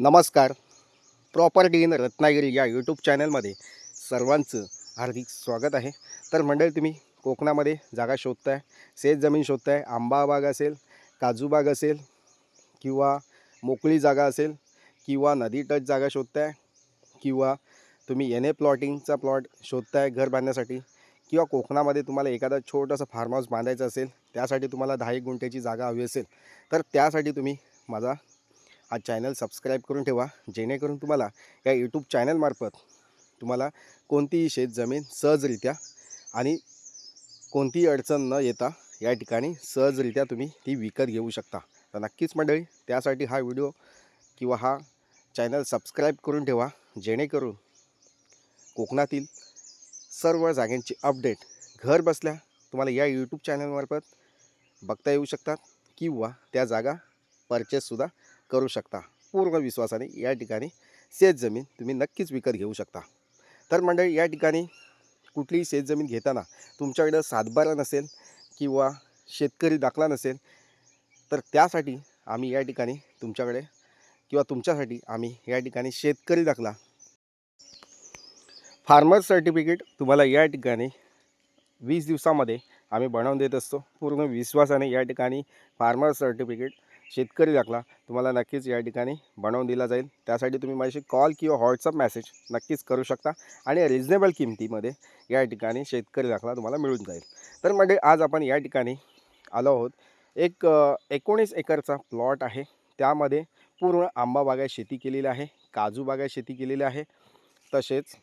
नमस्कार. Property in Ratnagiri या YouTube चॅनलमध्ये सर्वांचं हार्दिक स्वागत आहे. तर मंडळी तुम्ही कोकणामध्ये जागा शोधताय शेत जमीन शोधताय आंबा बाग असेल काजूबाग असेल किंवा मोकळी जागा असेल किंवा नदी टच जागा शोधताय किंवा तुम्ही एन ए प्लॉटिंगचा प्लॉट शोधताय घर बांधण्यासाठी किंवा कोकणामध्ये तुम्हाला एखादा छोटंसं फार्म हाऊस बांधायचं असेल त्यासाठी तुम्हाला दहा एक गुंठ्याची जागा हवी असेल तर त्यासाठी तुम्ही माझा हा चॅनल सबस्क्राईब करून ठेवा. जेणेकरून तुम्हाला या यूट्यूब चॅनलमार्फत तुम्हाला कोणतीही शेत जमीन सहजरित्या आणि कोणतीही अडचण न येता या ठिकाणी सहजरित्या तुम्ही ती विकत घेऊ शकता. तर नक्कीच मंडळी त्यासाठी हा व्हिडिओ किंवा हा चॅनल सबस्क्राईब करून ठेवा. जेणेकरून कोकणातील सर्व जागेंची अपडेट घर बसल्या तुम्हाला या यूट्यूब चॅनलमार्फत बघता येऊ शकतात किंवा त्या जागा परचेससुद्धा करू शकता. पूर्ण विश्वासाने या ठिकाणी शेतजमीन तुम्ही नक्कीच विकत घेऊ शकता. तर मंडळी या ठिकाणी कुठलीही शेतजमीन घेताना तुमच्याकडं सातबारा नसेल किंवा शेतकरी दाखला नसेल तर त्यासाठी आम्ही या ठिकाणी तुमच्याकडे किंवा तुमच्यासाठी आम्ही या ठिकाणी शेतकरी दाखला फार्मर सर्टिफिकेट तुम्हाला या ठिकाणी वीस दिवसामध्ये आम्ही बनवून देत असतो. पूर्ण विश्वासाने या ठिकाणी फार्मर सर्टिफिकेट शेतकरी दाखला. तुम्हाला नक्कीच या ठिकाणी बनवून दिला जाईल. त्यासाठी तुम्ही माझी कॉल किंवा व्हॉट्सअप मेसेज नक्कीच करू शकता आणि रिजनेबल किमतीमध्ये या ठिकाणी शेतकरी दाखला तुम्हाला मिळून जाईल. तर म्हणजे आज आपण या ठिकाणी आलो आहोत. एक एकोणीस एकरचा प्लॉट आहे. त्यामध्ये पूर्ण आंबा बागाय शेती केलेली आहे. काजू बागाय शेती केलेली आहे. तसेच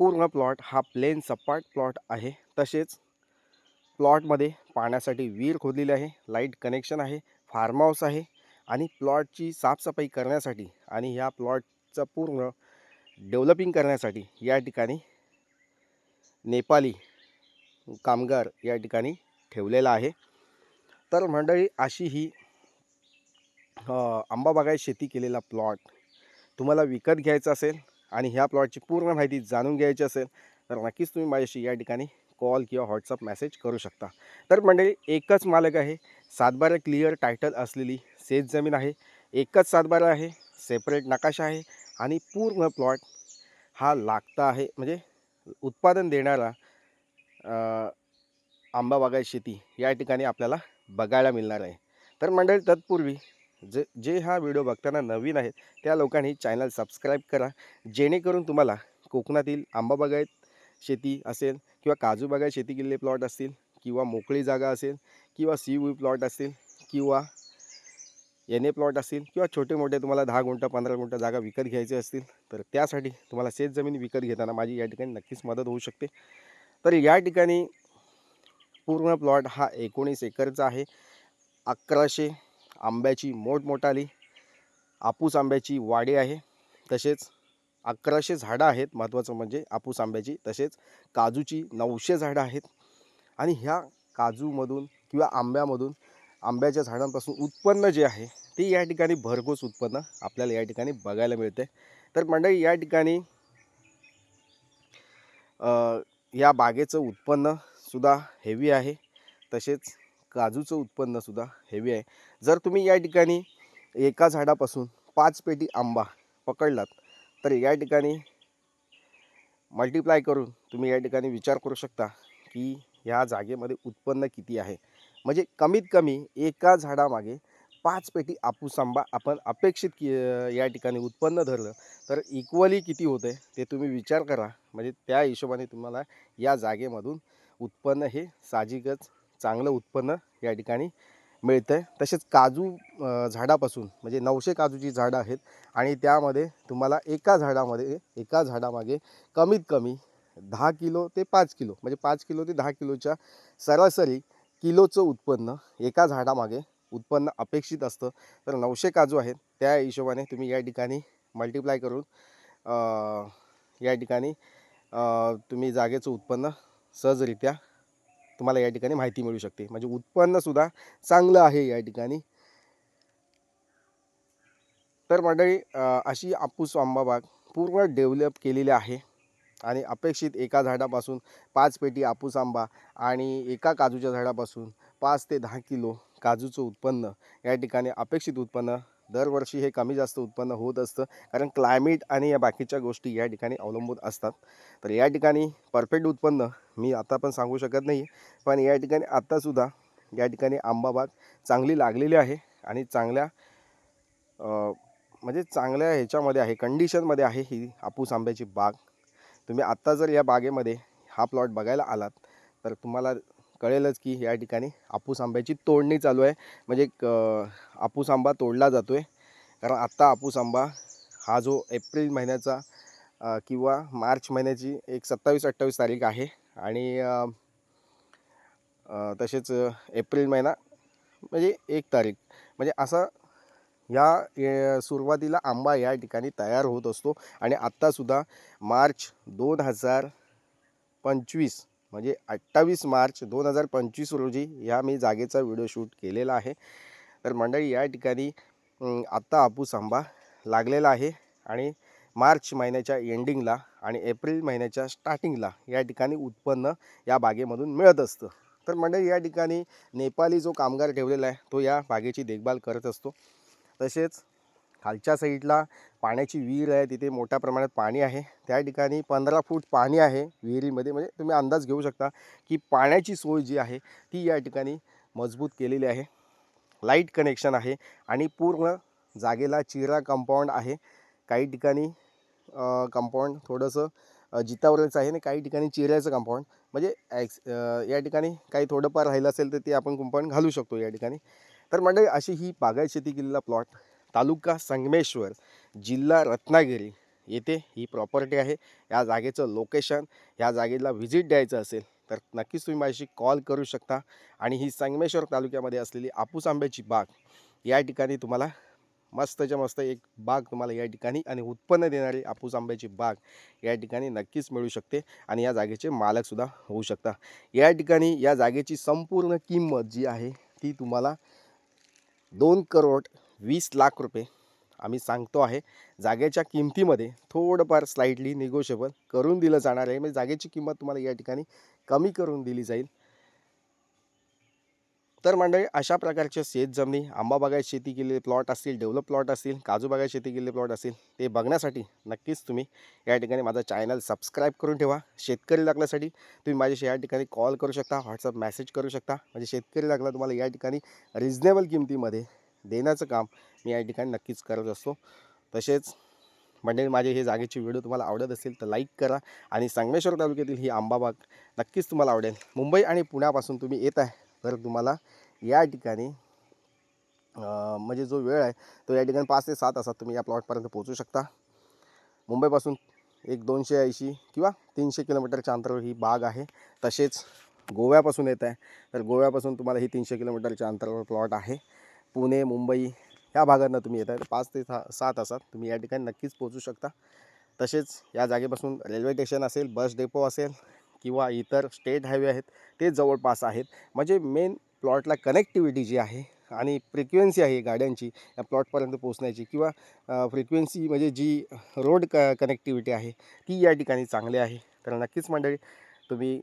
पूर्ण प्लॉट हा प्लेन सपाट प्लॉट आहे. तसेच प्लॉटमध्ये पाण्यासाठी विहीर खोदलेली आहे. लाइट कनेक्शन आहे. फार्म हाऊस आहे आणि प्लॉटची साफसफाई करण्यासाठी आणि ह्या प्लॉटचं पूर्ण डेव्हलपिंग करण्यासाठी या ठिकाणी नेपाली कामगार या ठिकाणी ठेवलेला आहे. तर मंडळी अशी ही आंबाबागाय शेती केलेला प्लॉट तुम्हाला विकत घ्यायचा असेल आणि ह्या प्लॉटची पूर्ण माहिती जाणून घ्यायची असेल तर नक्कीच तुम्ही माझ्याशी या ठिकाणी कॉल किंवा व्हॉट्सअप मेसेज करू शकता. तर मंडळी एकच मालक आहे. सातबारा क्लिअर टायटल असलेली सेज जमीन आहे. एकच सातबारा आहे. सेपरेट नकाशा आहे. आणि पूर्ण प्लॉट हा लागता आहे. म्हणजे उत्पादन देणारा आंबा बागायत शेती या ठिकाणी आपल्याला बघायला मिळणार आहे. तर मंडळी तत्पूर्वी जे जे हा व्हिडिओ बघताना नवीन आहेत त्या लोकांनी चॅनल सबस्क्राईब करा. जेणेकरून तुम्हाला कोकणातील आंबा बागायत शेती असेल किंवा काजूबागाय शेती केलेले प्लॉट असतील किंवा मोकळी जागा असेल किंवा सी वी प्लॉट असतील किंवा एन ए प्लॉट असतील किंवा छोटे मोठे तुम्हाला दहा गुंठा पंधरा गुंठा जागा विकत घ्यायचे असतील तर त्यासाठी तुम्हाला शेत जमीन विकत घेताना माझी या ठिकाणी नक्कीच मदत होऊ शकते. तर या ठिकाणी पूर्ण प्लॉट हा एकोणीस एकरचा आहे. अकराशे आंब्याची मोठमोठाली आपूस आंब्याची वाडी आहे. तसेच अकराशे झाडं आहेत महत्त्वाचं म्हणजे आपूस आंब्याची तसेच काजूची नऊशे झाडं आहेत. आणि ह्या काजूमधून किंवा आंब्यामधून आंब्याच्या झाडांपासून उत्पन्न जे आहे ते या ठिकाणी भरघोस उत्पन्न आपल्याला या ठिकाणी बघायला मिळते तर मंडळी या ठिकाणी या बागेचं उत्पन्नसुद्धा हेवी आहे. तसेच काजूचं उत्पन्नसुद्धा हेवी आहे. जर तुम्ही या ठिकाणी एका झाडापासून पाच पेटी आंबा पकडलात तर या ठिकाणी मल्टिप्लाय करून तुम्ही या ठिकाणी विचार करू शकता की ह्या जागेमध्ये उत्पन्न किती आहे. म्हणजे कमीत कमी एका झाडामागे पाच पेटी आपूस आंबा आपण अपेक्षित की या ठिकाणी उत्पन्न धरलं तर इक्वली किती होते ते तुम्ही विचार करा. म्हणजे त्या हिशोबाने तुम्हाला या जागेमधून उत्पन्न हे साहजिकच चांगलं उत्पन्न या ठिकाणी मिळतं आहे तसेच काजू झाडापासून म्हणजे नऊशे काजूची झाडं आहेत आणि त्यामध्ये तुम्हाला एका झाडामध्ये एका झाडामागे कमीत कमी दहा किलो ते पाच किलो म्हणजे पाच किलो ते दहा किलोच्या सरासरी किलोचं उत्पन्न एका झाडामागे उत्पन्न अपेक्षित असतं. तर नऊशे काजू आहेत त्या हिशोबाने तुम्ही या ठिकाणी मल्टिप्लाय करून या ठिकाणी तुम्ही जागेचं उत्पन्न सहजरित्या तुम्हाला या ठिकाणी माहिती मिळू शकते. म्हणजे उत्पन्नसुद्धा चांगलं आहे या ठिकाणी. तर मंडळी अशी आपूस आंबा बाग पूर्ण डेव्हलप केलेली आहे. आणि अपेक्षित एका झाडापासून पाच पेटी आपूस आंबा आणि एका काजूच्या झाडापासून पाच ते दहा किलो काजूचं उत्पन्न या ठिकाणी अपेक्षित उत्पन्न दरवर्षी हे कमी जास्त उत्पन्न होत असतं. कारण क्लायमेट आणि या बाकीच्या गोष्टी या ठिकाणी अवलंबून असतात. तर या ठिकाणी परफेक्ट उत्पन्न मी आता पण सांगू शकत नाही पण या ठिकाणी आत्तासुद्धा या ठिकाणी आंबा बाग चांगली लागलेली आहे आणि चांगल्या म्हणजे चांगल्या ह्याच्यामध्ये आहे कंडिशनमध्ये आहे ही हापूस आंब्याची बाग. तुम्ही आत्ता जर या बागेमध्ये हा प्लॉट बघायला आलात तर तुम्हाला कळेलच की या ठिकाणी आपूस आंब्याची तोडणी चालू आहे. म्हणजे क आंबा तोडला जातो आहे कारण आत्ता आपूस आंबा हा जो एप्रिल महिन्याचा किंवा मार्च महिन्याची एक सत्तावीस अठ्ठावीस तारीख आहे. आणि तसेच एप्रिल महिना म्हणजे एक तारीख. म्हणजे असा या सुरुवातीला आंबा या ठिकाणी तयार होत असतो. आणि आत्तासुद्धा मार्च दोन हजार पंचवीस म्हणजे अठ्ठावीस मार्च दोन हजार पंचवीस रोजी ह्या मी जागेचा व्हिडिओ शूट केलेला आहे. तर मंडळी या ठिकाणी आत्ता आपूस आंबा लागलेला आहे आणि मार्च महिन्याच्या एंडिंगला आणि एप्रिल महिन्याच्या स्टार्टिंगला या ठिकाणी उत्पन्न या बागेमधून मिळत असतं. तर मंडळी या ठिकाणी नेपाली जो कामगार ठेवलेला आहे तो या बागेची देखभाल करत असतो. तसेच खालच्या साईडला पाण्याची विहीर आहे तिथे मोठ्या प्रमाणात पाणी आहे. त्या ठिकाणी पंधरा फूट पाणी आहे विहिरीमध्ये. म्हणजे तुम्ही अंदाज घेऊ शकता की पाण्याची सोय जी आहे ती या ठिकाणी मजबूत केलेली आहे. लाइट कनेक्शन आहे आणि पूर्ण जागेला चिरा कंपाऊंड आहे. काही ठिकाणी कंपाऊंड थोडंसं जितावरचं जितावरच आहे आणि काही ठिकाणी चिऱ्याचं कंपाऊंड. म्हणजे ॲक्स या ठिकाणी काही थोडंफार राहिलं असेल तर ते आपण कंपाऊंड घालू शकतो या ठिकाणी. तर म्हणजे अशी ही बागायत शेती केलेला प्लॉट. तालुका संगमेश्वर जिल्हा रत्नागिरी येथे ही प्रॉपर्टी आहे. या जागेचं लोकेशन या जागेला व्हिजिट द्यायचं असेल तर नक्कीच तुम्ही माझ्याशी कॉल करू शकता. आणि ही संगमेश्वर तालुक्यामध्ये असलेली आपूस आंब्याची बाग या ठिकाणी तुम्हाला मस्तच्या मस्त एक बाग तुम्हाला या ठिकाणी आणि उत्पन्न देणारी आपूस आंब्याची बाग या ठिकाणी नक्कीच मिळू शकते आणि या जागेचे मालकसुद्धा होऊ शकता. या ठिकाणी या जागेची संपूर्ण किंमत जी आहे ती तुम्हाला दोन करोड वीस लाख रुपये आम्ही सांगतो आहे. जागेच्या किमतीमध्ये थोडंफार स्लाईडली निगोशिएबल करून दिलं जाणार आहे. म्हणजे जागेची किंमत तुम्हाला या ठिकाणी कमी करून दिली जाईल. तर मंडळी अशा प्रकारच्या शेत जमिनी आंबा बागायत शेती केलेले प्लॉट असतील डेव्हलप प्लॉट असतील काजू बागायत शेती केलेले प्लॉट असतील ते बघण्यासाठी नक्कीच तुम्ही या ठिकाणी माझा चॅनल सबस्क्राईब करून ठेवा. शेतकरी लागण्यासाठी तुम्ही माझ्याशी या ठिकाणी कॉल करू शकता व्हॉट्सअप मेसेज करू शकता. म्हणजे शेतकरी लागला तुम्हाला या ठिकाणी रिजनेबल किमतीमध्ये देण्याचं काम मी या ठिकाणी नक्कीच करत असतो. तसेच मंडळी माझे हे जागेचे व्हिडिओ तुम्हाला आवडत असेल तर लाईक करा आणि संगमेश्वर तालुक्यातील ही आंबाबाग नक्कीच तुम्हाला आवडेल. मुंबई आणि पुण्यापासून तुम्ही येत आहे तर तुम्हाला या ठिकाणी म्हणजे जो वेळ आहे तो या ठिकाणी पाच ते सात तासात तुम्ही या प्लॉटपर्यंत पोहोचू शकता. मुंबईपासून एक दोनशे ऐंशी किंवा तीनशे किलोमीटरच्या अंतरावर ही बाग आहे. तसेच गोव्यापासून येत आहे. तर गोव्यापासून तुम्हाला ही तीनशे किलोमीटरच्या अंतरावर प्लॉट आहे. पुणे मुंबई ह्या भागांना तुम्ही येत आहे पाच ते सहा सहा तासात तुम्ही या ठिकाणी नक्कीच पोहोचू शकता. तसेच या जागेपासून रेल्वे स्टेशन असेल बस डेपो असेल किंवा इतर स्टेट हायवे आहेत ते जवळपास आहेत. म्हणजे मेन प्लॉटला कनेक्टिव्हिटी जी आहे आणि फ्रिक्वेन्सी आहे गाड्यांची या प्लॉटपर्यंत पोहोचण्याची किंवा फ्रिक्वेन्सी म्हणजे जी रोड क कनेक्टिव्हिटी आहे ती या ठिकाणी चांगली आहे. तर नक्कीच मंडळी तुम्ही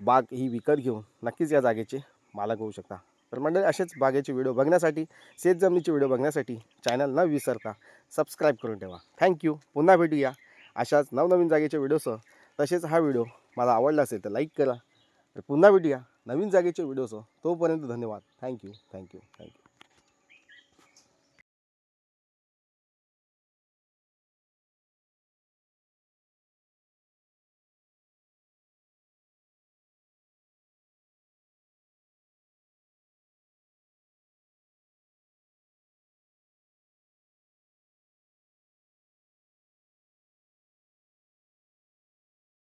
बाग ही विकत घेऊन नक्कीच या जागेचे मालक होऊ शकता. तर मंडळी असेच बागेचे व्हिडिओ बघण्यासाठी शेत जमिनीचे व्हिडिओ बघण्यासाठी चॅनल न विसरता. सबस्क्राईब करून ठेवा. थँक्यू पुन्हा भेटूया अशाच नवनवीन जागेच्या व्हिडिओसह. तसेच हा व्हिडिओ मला आवडला असेल तर लाईक करा. तर पुन्हा भेटूया नवीन जागेच्या व्हिडिओसह. तोपर्यंत धन्यवाद. Thank you thank you thank you